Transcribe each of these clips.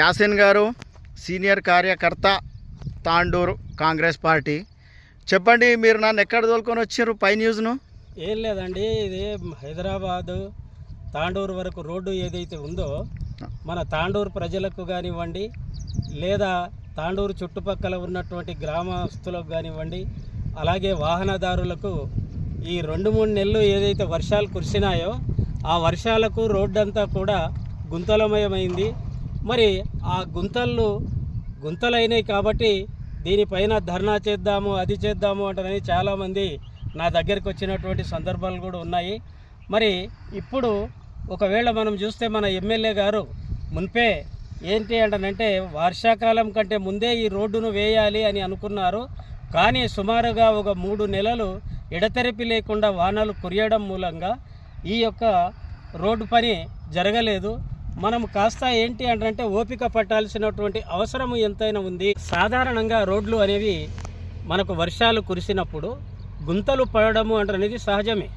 యాసిన్ గారు సీనియర్ కార్యకర్త తాండూరు కాంగ్రెస్ పార్టీ. చెప్పండి మీరు నన్ను ఎక్కడ తోలుకొని వచ్చారు పై న్యూస్ను? ఏం లేదండి ఇది హైదరాబాదు తాండూరు వరకు రోడ్డు ఏదైతే ఉందో మన తాండూరు ప్రజలకు కానివ్వండి లేదా తాండూరు చుట్టుపక్కల ఉన్నటువంటి గ్రామస్తులకు కానివ్వండి అలాగే వాహనదారులకు ఈ రెండు మూడు నెలలు ఏదైతే వర్షాలు కురిసినాయో ఆ వర్షాలకు రోడ్డంతా కూడా గుంతలమయమైంది. మరి ఆ గుంతలు గుంతలైనాయి కాబట్టి దీనిపైన ధర్నా చేద్దాము అది చేద్దాము అంటారని చాలామంది నా దగ్గరికి వచ్చినటువంటి సందర్భాలు కూడా ఉన్నాయి. మరి ఇప్పుడు ఒకవేళ మనం చూస్తే మన ఎమ్మెల్యే గారు మున్పే ఏంటి అంటనంటే వర్షాకాలం కంటే ముందే ఈ రోడ్డును వేయాలి అని అనుకున్నారు. కానీ సుమారుగా ఒక మూడు నెలలు ఎడతెరిపి లేకుండా వానలు కురియడం మూలంగా ఈ యొక్క రోడ్డు పని జరగలేదు. మనం కాస్త ఏంటి అంటే ఓపిక పట్టాల్సినటువంటి అవసరం ఎంతైనా ఉంది. సాధారణంగా రోడ్లు అనేవి మనకు వర్షాలు కురిసినప్పుడు గుంతలు పడడము అనేది సహజమే.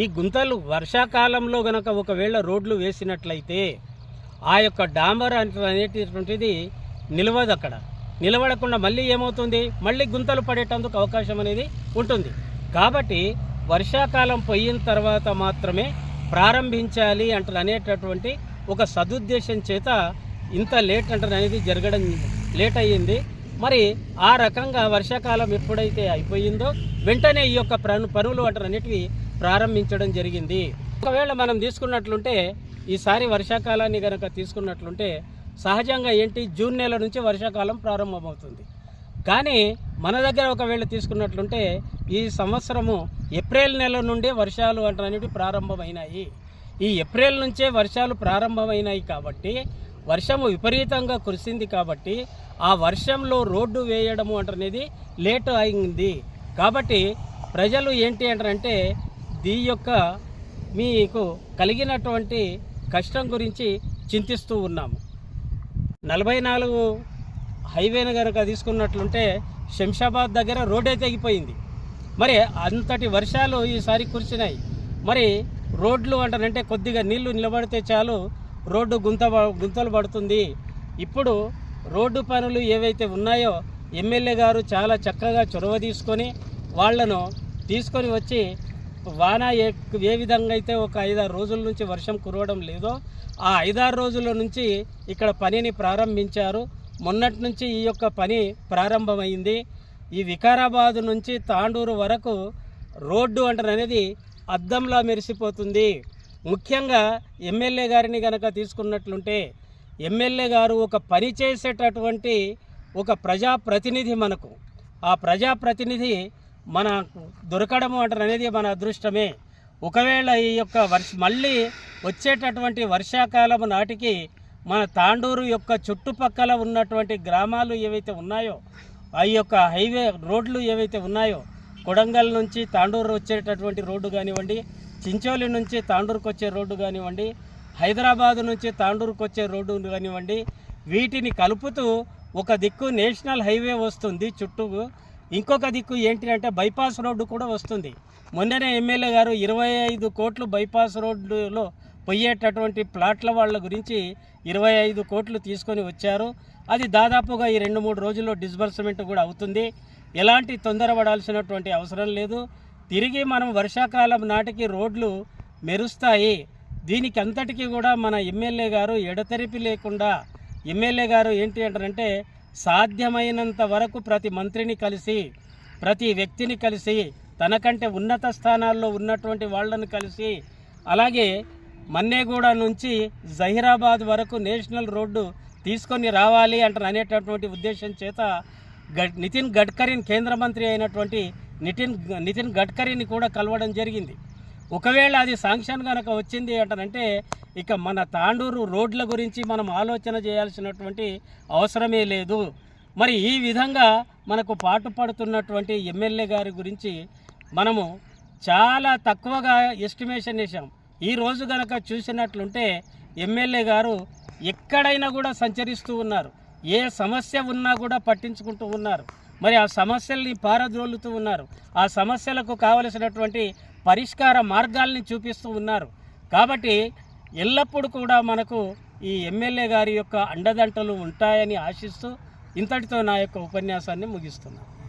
ఈ గుంతలు వర్షాకాలంలో గనక ఒకవేళ రోడ్లు వేసినట్లయితే ఆ యొక్క డాంబర్ అనేటటువంటిది నిలవదు అక్కడ. నిలబడకుండా మళ్ళీ ఏమవుతుంది? మళ్ళీ గుంతలు పడేటందుకు అవకాశం అనేది ఉంటుంది. కాబట్టి వర్షాకాలం పోయిన తర్వాత మాత్రమే ప్రారంభించాలి అంటే అనేటటువంటి ఒక సదుద్దేశం చేత ఇంత లేట్ అంటారు అనేది జరగడం లేట్ అయ్యింది. మరి ఆ రకంగా వర్షాకాలం ఎప్పుడైతే అయిపోయిందో వెంటనే ఈ యొక్క పను పనులు అంటారు అనేటివి ప్రారంభించడం జరిగింది. ఒకవేళ మనం తీసుకున్నట్లుంటే ఈసారి వర్షాకాలాన్ని కనుక తీసుకున్నట్లుంటే సహజంగా ఏంటి? జూన్ నెల నుంచి వర్షాకాలం ప్రారంభమవుతుంది. కానీ మన దగ్గర ఒకవేళ తీసుకున్నట్లుంటే ఈ సంవత్సరము ఏప్రిల్ నెల నుండే వర్షాలు అంటనేవి ప్రారంభమైనాయి. ఈ ఏప్రిల్ నుంచే వర్షాలు ప్రారంభమైనాయి కాబట్టి వర్షము విపరీతంగా కురిసింది కాబట్టి ఆ వర్షంలో రోడ్డు వేయడము అంటనేది లేట్ అయింది. కాబట్టి ప్రజలు ఏంటి అంటారంటే దీ యొక్క మీకు కలిగినటువంటి కష్టం గురించి చింతిస్తూ ఉన్నాము. నలభై నాలుగు హైవేను కనుక తీసుకున్నట్లుంటే శంషాబాద్ దగ్గర రోడ్డే తెగిపోయింది. మరి అంతటి వర్షాలు ఈసారి కురిసినాయి. మరి రోడ్లు అంటారంటే కొద్దిగా నీళ్ళు నిలబడితే చాలు రోడ్డు గుంత గుంతలు పడుతుంది. ఇప్పుడు రోడ్డు పనులు ఏవైతే ఉన్నాయో ఎమ్మెల్యే గారు చాలా చక్కగా చొరవ తీసుకొని వాళ్ళను తీసుకొని వచ్చి వాన ఏ ఏ విధంగా అయితే ఒక ఐదారు రోజుల నుంచి వర్షం కురవడం లేదో ఆ ఐదారు రోజుల నుంచి ఇక్కడ పనిని ప్రారంభించారు. మొన్నటి నుంచి ఈ యొక్క పని ప్రారంభమైంది. ఈ వికారాబాద్ నుంచి తాండూరు వరకు రోడ్డు అంటారు అనేది అద్దంలా మెరిసిపోతుంది. ముఖ్యంగా ఎమ్మెల్యే గారిని గనక తీసుకున్నట్లుంటే ఎమ్మెల్యే గారు ఒక పని చేసేటటువంటి ఒక ప్రజాప్రతినిధి మనకు. ఆ ప్రజాప్రతినిధి మన దొరకడము అంటారు అనేది మన అదృష్టమే. ఒకవేళ ఈ యొక్క వర్ష మళ్ళీ వచ్చేటటువంటి వర్షాకాలం నాటికి మన తాండూరు యొక్క చుట్టుపక్కల ఉన్నటువంటి గ్రామాలు ఏవైతే ఉన్నాయో ఆ యొక్క హైవే రోడ్లు ఏవైతే ఉన్నాయో కొడంగల్ నుంచి తాండూరు వచ్చేటటువంటి రోడ్డు కానివ్వండి చించోలి నుంచి తాండూరుకు వచ్చే రోడ్డు కానివ్వండి హైదరాబాద్ నుంచి తాండూరుకు వచ్చే రోడ్డు కానివ్వండి వీటిని కలుపుతూ ఒక దిక్కు నేషనల్ హైవే వస్తుంది చుట్టూ. ఇంకొక దిక్కు ఏంటి అంటే బైపాస్ రోడ్డు కూడా వస్తుంది. మొన్ననే ఎమ్మెల్యే గారు ఇరవై ఐదు కోట్లు బైపాస్ రోడ్డులో పోయేటటువంటి ప్లాట్ల వాళ్ళ గురించి ఇరవై ఐదు కోట్లు తీసుకొని వచ్చారు. అది దాదాపుగా ఈ రెండు మూడు రోజుల్లో డిస్బర్స్మెంట్ కూడా అవుతుంది. ఎలాంటి తొందరపడాల్సినటువంటి అవసరం లేదు. తిరిగి మనం వర్షాకాలం నాటికి రోడ్లు మెరుస్తాయి. దీనికి అంతటికీ కూడా మన ఎమ్మెల్యే గారు ఎడతెరిపి లేకుండా ఎమ్మెల్యే గారు ఏంటి అంటారంటే సాధ్యమైనంత వరకు ప్రతి మంత్రిని కలిసి ప్రతి వ్యక్తిని కలిసి తనకంటే ఉన్నత స్థానాల్లో ఉన్నటువంటి వాళ్ళని కలిసి అలాగే మన్నేగూడ నుంచి జహీరాబాద్ వరకు నేషనల్ రోడ్డు తీసుకొని రావాలి అంటారు అనేటటువంటి ఉద్దేశం చేత నితిన్ గడ్కరీని కేంద్ర మంత్రి అయినటువంటి నితిన్ నితిన్ గడ్కరీని కూడా కలవడం జరిగింది. ఒకవేళ అది శాంక్షన్ కనుక వచ్చింది అంటారంటే ఇక మన తాండూరు రోడ్ల గురించి మనం ఆలోచన చేయాల్సినటువంటి అవసరమే లేదు. మరి ఈ విధంగా మనకు పాటుపడుతున్నటువంటి ఎమ్మెల్యే గారి గురించి మనము చాలా తక్కువగా ఎస్టిమేషన్ వేసాం ఈ రోజు గనక చూసినట్లుంటే ఎమ్మెల్యే గారు ఎక్కడైనా కూడా సంచరిస్తూ ఉన్నారు. ఏ సమస్య ఉన్నా కూడా పట్టించుకుంటూ ఉన్నారు. మరి ఆ సమస్యల్ని పారద్రోలుతూ ఉన్నారు. ఆ సమస్యలకు కావలసినటువంటి పరిష్కార మార్గాల్ని చూపిస్తూ ఉన్నారు. కాబట్టి ఎల్లప్పుడూ కూడా మనకు ఈ ఎమ్మెల్యే గారి యొక్క అండదంటలు ఉంటాయని ఆశిస్తూ ఇంతటితో నా యొక్క ఉపన్యాసాన్ని ముగిస్తున్నాను.